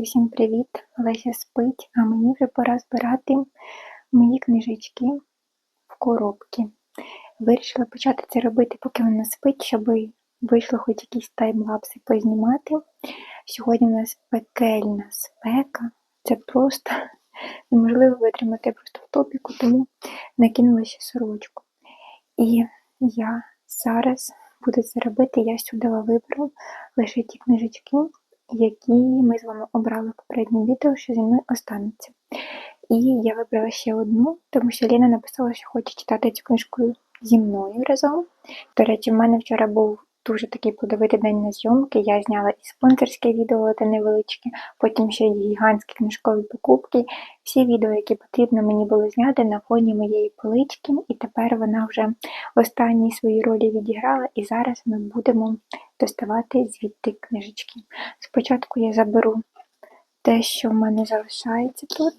Друзі, всім привіт! Леся спить, а мені вже пора збирати мої книжечки в коробки. Вирішила почати це робити, поки вона спить, щоб вийшло хоч якісь таймлапси познімати. Сьогодні у нас пекельна спека. Це просто неможливо витримати просто в топіку, тому накинула ще сорочку. І я зараз буду це робити, я сюди виберу лише ті книжечки, які ми з вами обрали в попередньому відео, що зі мною останеться. І я вибрала ще одну, тому що Ліна написала, що хоче читати цю книжку зі мною разом. До речі, в мене вчора був дуже такий плодовитий день на зйомки. Я зняла і спонсорське відео, те невеличке, потім ще й гігантські книжкові покупки. Всі відео, які потрібно мені було зняти на фоні моєї полички, і тепер вона вже останні свої ролі відіграла, і зараз ми будемо доставати звідти книжечки. Спочатку я заберу те, що в мене залишається тут.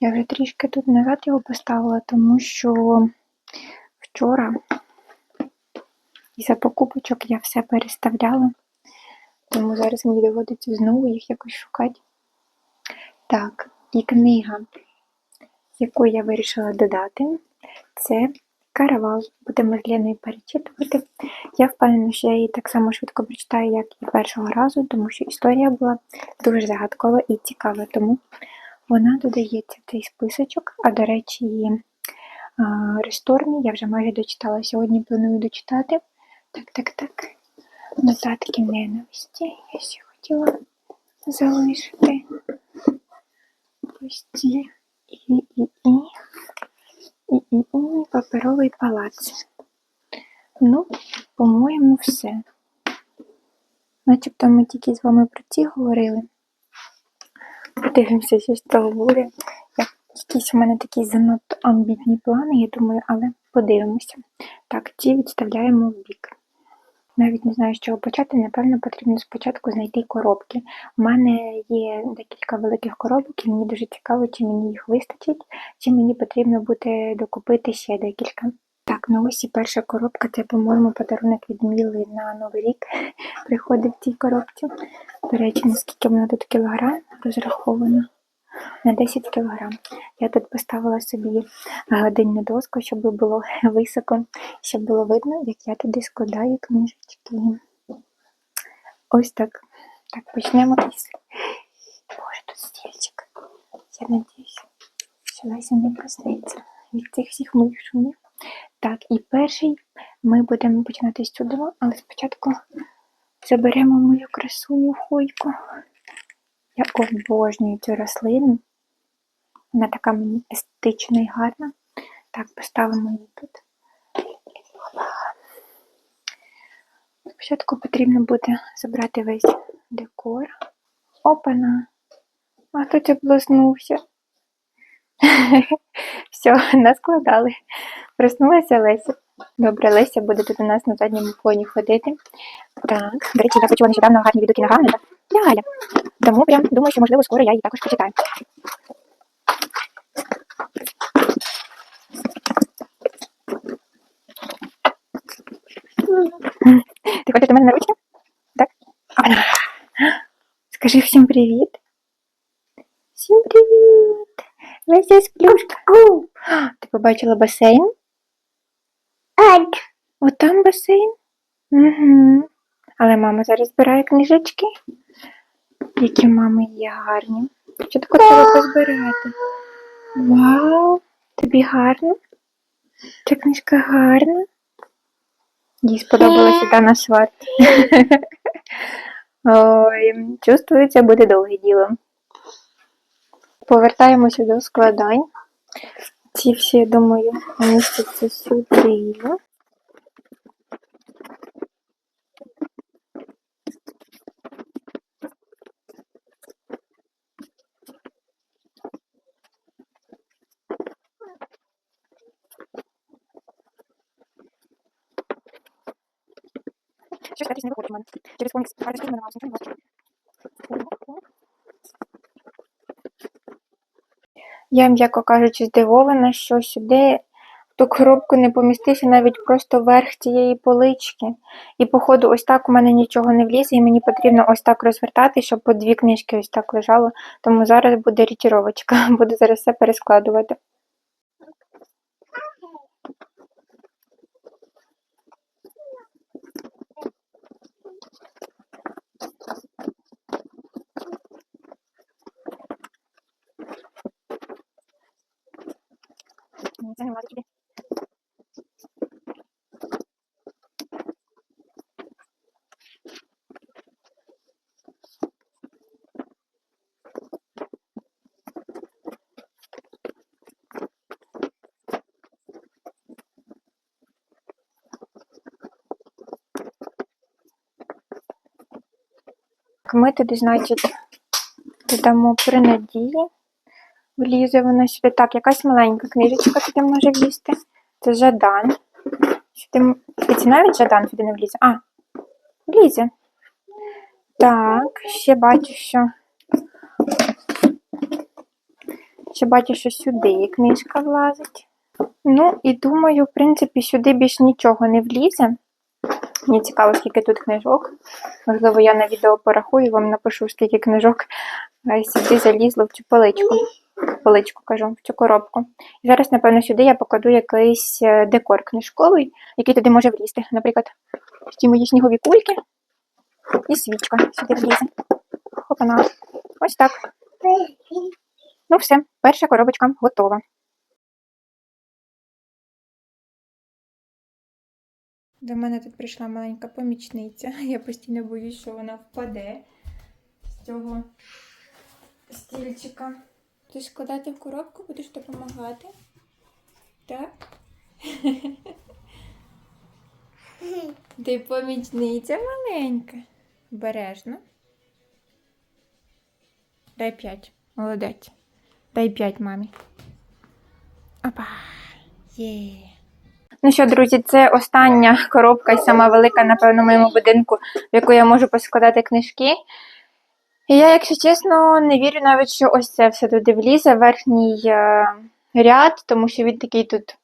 Я вже трішки тут назад його поставила, тому що вчора із-за покупочок я все переставляла, тому зараз мені доводиться знову їх якось шукати. Так, і книга, яку я вирішила додати, це Каравал. Будемо з Леною перечитувати. Я впевнена, що я її так само швидко прочитаю, як і першого разу, тому що історія була дуже загадкова і цікава, тому вона додається в цей списочок. А до речі, її. Рестормі я вже майже дочитала. Сьогодні планую дочитати. Так, так, так. Нотатки ненависті. Я ще хотіла залишити. Ось ці і, і, і. І, і, і паперовий палац. Ну, по-моєму, все. Начебто ми тільки з вами про ці говорили. Подивимося, що з того буде. Якісь у мене такі занадто амбітні плани, я думаю, але подивимося. Так, ці відставляємо в бік. Навіть не знаю, з чого почати. Напевно, потрібно спочатку знайти коробки. У мене є декілька великих коробок, і мені дуже цікаво, чи мені їх вистачить, чи мені потрібно буде докупити ще декілька. Так, ну ось і перша коробка, це, по-моєму, подарунок від Міли на Новий рік приходить в цій коробці. До речі, наскільки вона тут кілограм розрахована? На 10 кг. Я тут поставила собі гладильну доску, щоб було високо, щоб було видно, як я туди складаю книжечки. Ось так. Так, почнемо. Боже, тут стільчик. Я надіюсь, що Леся не проснеться від цих всіх моїх шумів. Так, і перший ми будемо починати з чудова, але спочатку заберемо мою красуню хойку. Я обожнюю цю рослину. Вона така мені естетична і гарна. Так, поставимо її тут. Спочатку потрібно буде забрати весь декор. Опана! А хто облизнувся? Все, наскладали. Проснулася Леся. Добре, Леся буде тут у нас на задньому фоні ходити. Так, до речі, я почула нещодавно гарні відгуки на Гамлета. Ляля. Тому прям думаю, що можливо скоро я її також почитаю. Ти хочеш до мене на ручку? Так? Скажи всім привіт. Всім привіт! Леся сплюшка. Ти побачила басейн? Ад. От там басейн? Угу. Але мама зараз збирає книжечки. Які мами є гарні. Що таке треба позбирати? Вау! Тобі гарно? Ця книжка гарна. Їй сподобалася Дана Сват. Ой, чувствується, буде довге діло. Повертаємося до складань. Ці всі, я думаю, містяться сюди. Щось якось не виходить. Через комікс фарточки в мене не бачу. Я, м'яко кажучи, здивована, що сюди в ту коробку не помістився навіть просто верх цієї полички. І, походу, ось так у мене нічого не влізе, і мені потрібно ось так розвертати, щоб по дві книжки ось так лежало. Тому зараз буде рітіровочка. Буду зараз все перескладувати. Це не. Ми туди, значить, додамо при надії. Влізе вона сюди. Так, якась маленька книжечка туди може влізти. Це Жадан. Сюди... І це навіть Жадан сюди не влізе. А, влізе. Так, ще бачу, що. Ще бачу, що сюди книжка влазить. Ну, і думаю, в принципі, сюди більш нічого не влізе. Мені цікаво, скільки тут книжок. Можливо, я на відео порахую, вам напишу, скільки книжок е, сюди залізло в цю поличку. Поличку кажу, в цю коробку. І зараз, напевно, сюди я покладу якийсь е, декор книжковий, який туди може влізти. Наприклад, ті мої снігові кульки і свічка сюди влізе. Хопана. Ось так. Ну все, перша коробочка готова. До мене тут прийшла маленька помічниця. Я постійно боюсь, що вона впаде з цього стільчика. Ти складати в коробку, будеш допомагати? Так? Ти помічниця маленька. Бережно. Дай п'ять. Молодець. Дай п'ять мамі. Опа. Є. Ну що, друзі, це остання коробка і сама велика, напевно, в моєму будинку, в яку я можу поскладати книжки. І я, якщо чесно, не вірю навіть, що ось це все туди влізе, верхній е, ряд, тому що він такий тут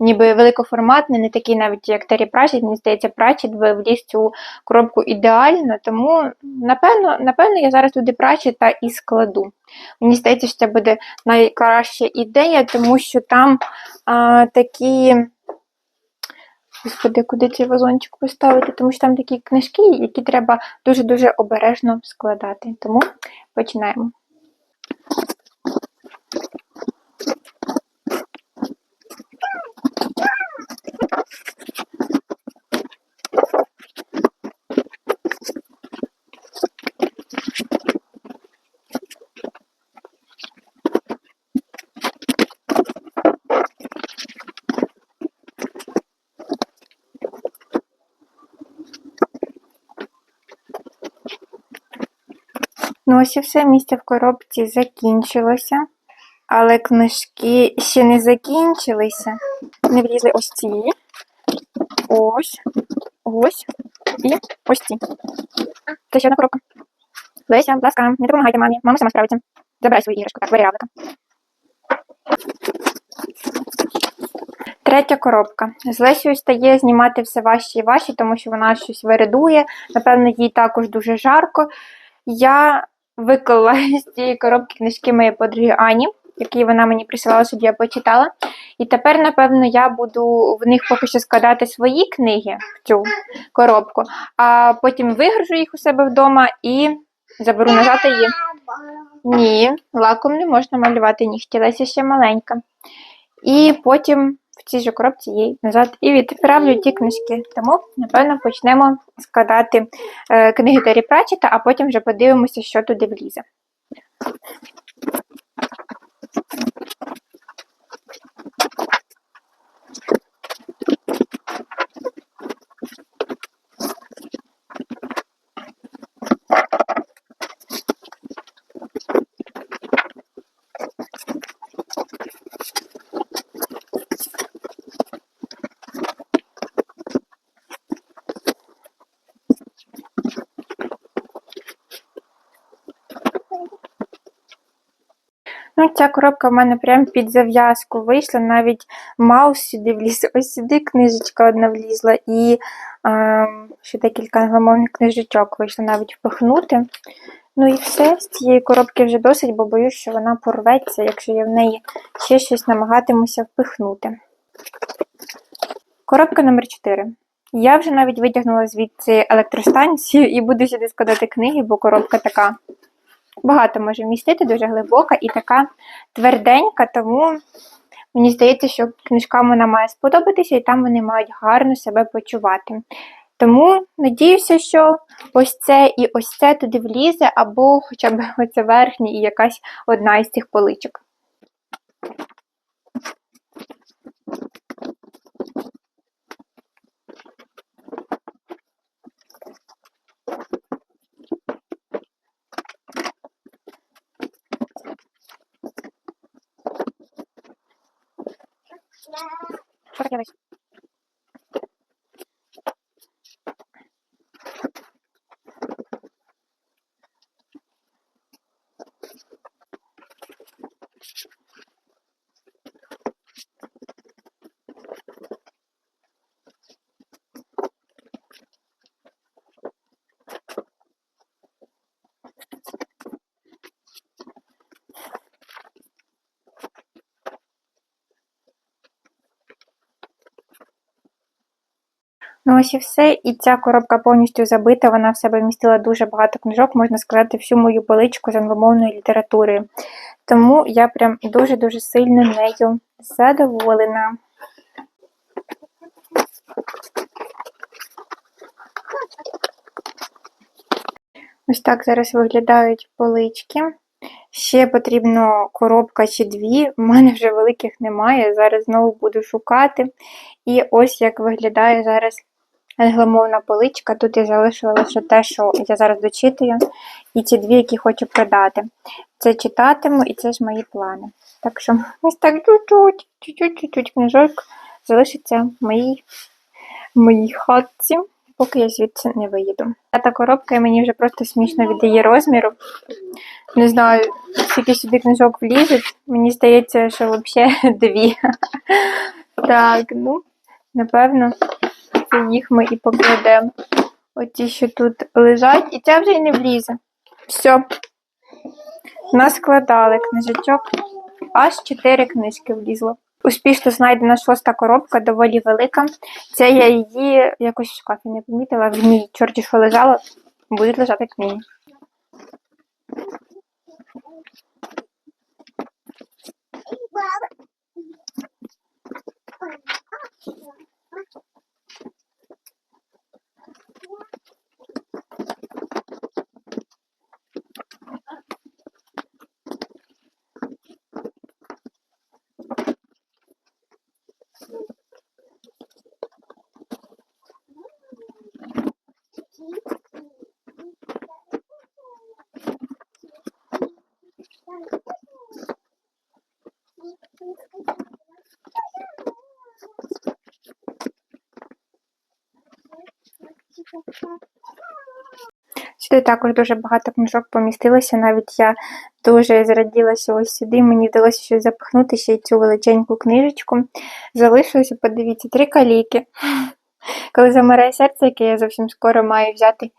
ніби великоформатний, не такий навіть, як Террі Пратчет. Мені здається, Пратчет би вліз цю коробку ідеально, тому, напевно, напевно, я зараз туди Пратчета і складу. Мені здається, що це буде найкраща ідея, тому що там а, такі. Господи, куди цей вазончик поставити? Тому що там такі книжки, які треба дуже-дуже обережно складати. Тому починаємо. Ну, ось і все місце в коробці закінчилося, але книжки ще не закінчилися. Не влізли ось ці. Ось. Ось. І ось ці. Це ще одна коробка. Леся, будь ласка, не допомагайте мамі. Мама сама справиться. Забирай свою іграшку. Так, равлика. Третя коробка. З Лесією стає знімати все важче і важче, тому що вона щось виридує. Напевно, їй також дуже жарко. Я виклала з цієї коробки книжки моєї подруги Ані, які вона мені присилала, щоб я почитала. І тепер, напевно, я буду в них поки що складати свої книги в цю коробку, а потім вигружу їх у себе вдома і заберу назад її. Ні, лаком не можна малювати нігті, Леся ще маленька. І потім в цій же коробці їй назад і відправлю ті книжки. Тому, напевно, почнемо складати е, книги Террі Пратчета, а потім вже подивимося, що туди влізе. Ну, ця коробка в мене прям під зав'язку вийшла, навіть маус сюди вліз, ось сюди книжечка одна влізла, і е, ще декілька англомовних книжечок вийшло навіть впихнути. Ну і все, з цієї коробки вже досить, бо боюсь, що вона порветься, якщо я в неї ще щось намагатимуся впихнути. Коробка номер 4. Я вже навіть витягнула звідси електростанцію і буду сюди складати книги, бо коробка така багато може вмістити, дуже глибока і така тверденька, тому мені здається, що книжкам вона має сподобатися і там вони мають гарно себе почувати. Тому надіюся, що ось це і ось це туди влізе, або хоча б оце верхнє і якась одна із цих поличок. Що таке весь? Ну ось і все. І ця коробка повністю забита. Вона в себе вмістила дуже багато книжок, можна сказати, всю мою поличку з англомовною літературою. Тому я прям дуже-дуже сильно нею задоволена. Ось так зараз виглядають полички. Ще потрібно коробка чи дві. У мене вже великих немає. Зараз знову буду шукати. І ось як виглядає зараз англомовна поличка. Тут я залишила лише те, що я зараз дочитую, і ці дві, які хочу продати. Це читатиму, і це ж мої плани. Так що ось так чуть-чуть, книжок залишиться в моїй, в моїй хатці, поки я звідси не виїду. Та коробка і мені вже просто смішно від її розміру. Не знаю, скільки сюди книжок влізуть. Мені здається, що взагалі дві. Так, ну, напевно, це їх ми і покладемо. Оті, що тут лежать, і ця вже й не влізе. Все. Наскладали книжечок. Аж чотири книжки влізло. Успішно знайдена шоста коробка, доволі велика. Це я її якось в шкафі не помітила, в ній чорті, що лежала, будуть лежати книги. Сюди також дуже багато книжок помістилося. Навіть я дуже зраділа, що ось сюди мені вдалося щось запихнути ще й цю величеньку книжечку. Залишилося, подивіться, три каліки. Коли замирає серце, яке я зовсім скоро маю взяти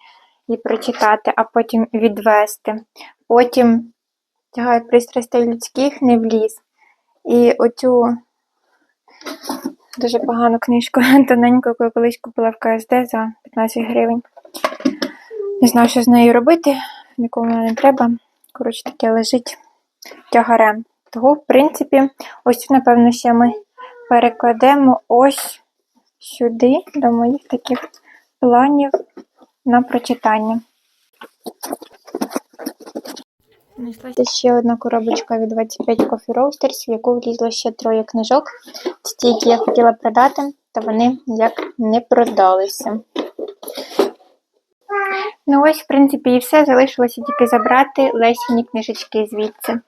і прочитати, а потім відвести. Потім тягають пристрастей людських, не вліз. І оцю дуже погану книжку тоненьку, яку я колись купила в КСД за 15 гривень. Не знаю, що з нею робити, нікому не треба. Коротше, таке лежить тягарем. Того, в принципі, ось напевно, ще ми перекладемо ось сюди, до моїх таких планів на прочитання. Знайшлася ще одна коробочка від 25 Coffee Roasters, в яку влізло ще троє книжок. Ті, які я хотіла продати, та вони ніяк не продалися. Ну ось, в принципі, і все. Залишилося тільки забрати Лесіні книжечки звідси.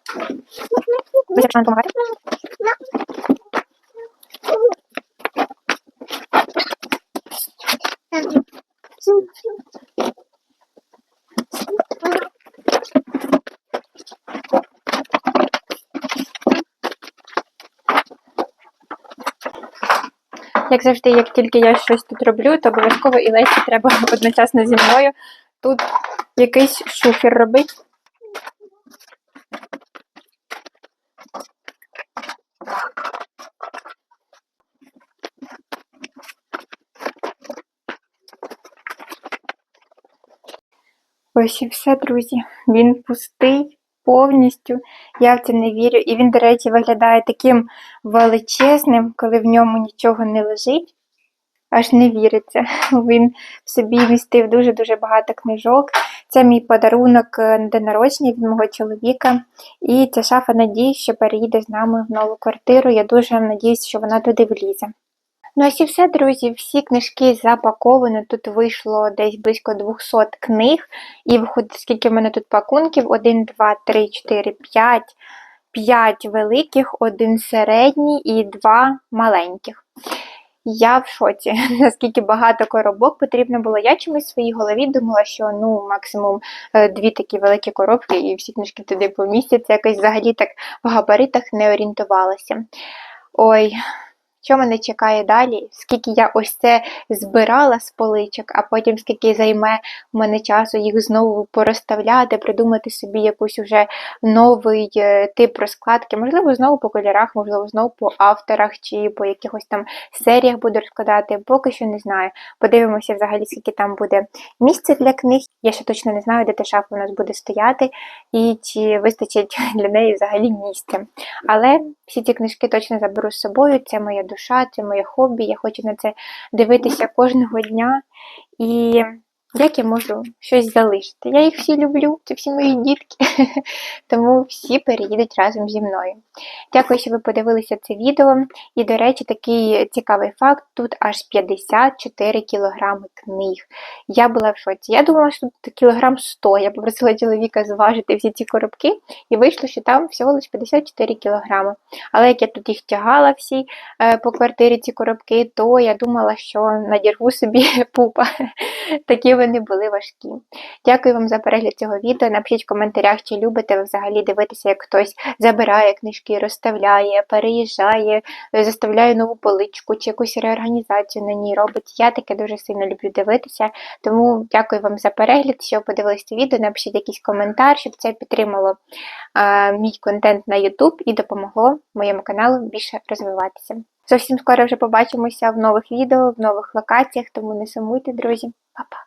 Як завжди, як тільки я щось тут роблю, то обов'язково і Лесі треба одночасно зі мною тут якийсь шухер робити. Ось і все, друзі. Він пустий повністю. Я в це не вірю. І він, до речі, виглядає таким величезним, коли в ньому нічого не лежить. Аж не віриться. Він в собі містив дуже-дуже багато книжок. Це мій подарунок е, день народження від мого чоловіка. І ця шафа надіюсь, що переїде з нами в нову квартиру. Я дуже надіюсь, що вона туди влізе. Ну ось і все, друзі, всі книжки запаковано. Тут вийшло десь близько 200 книг. І виходить, скільки в мене тут пакунків: 1, 2, 3, 4, 5. 5 великих, один середній і два маленьких. Я в шоці, наскільки багато коробок потрібно було. Я чомусь в своїй голові думала, що ну максимум е, дві такі великі коробки, і всі книжки туди помістяться. Якось взагалі так в габаритах не орієнтувалася. Ой, що мене чекає далі? Скільки я ось це збирала з поличок, а потім скільки займе у мене часу їх знову порозставляти, придумати собі якусь уже новий е, тип розкладки, можливо, знову по кольорах, можливо, знову по авторах чи по якихось там серіях буду розкладати. Поки що не знаю. Подивимося взагалі, скільки там буде місця для книг. Я ще точно не знаю, де та шафа у нас буде стояти, і чи вистачить для неї взагалі місця. Але всі ці книжки точно заберу з собою. Це моя душа, це моє хобі. Я хочу на це дивитися кожного дня. І як я можу щось залишити? Я їх всі люблю, це всі мої дітки, тому всі переїдуть разом зі мною. Дякую, що ви подивилися це відео. І, до речі, такий цікавий факт: тут аж 54 кілограми книг. Я була в шоці. Я думала, що тут кілограм 100. Я попросила чоловіка зважити всі ці коробки, і вийшло, що там всього лише 54 кілограми. Але як я тут їх тягала всі е, по квартирі, ці коробки, то я думала, що надірву собі пупа. Такі вони були важкі. Дякую вам за перегляд цього відео. Напишіть в коментарях, чи любите ви взагалі дивитися, як хтось забирає книжки, розставляє, переїжджає, заставляє нову поличку чи якусь реорганізацію на ній робить. Я таке дуже сильно люблю дивитися. Тому дякую вам за перегляд, що подивилися це відео. Напишіть якийсь коментар, щоб це підтримало а, мій контент на YouTube і допомогло моєму каналу більше розвиватися. Зовсім скоро вже побачимося в нових відео, в нових локаціях, тому не сумуйте, друзі. Па-па!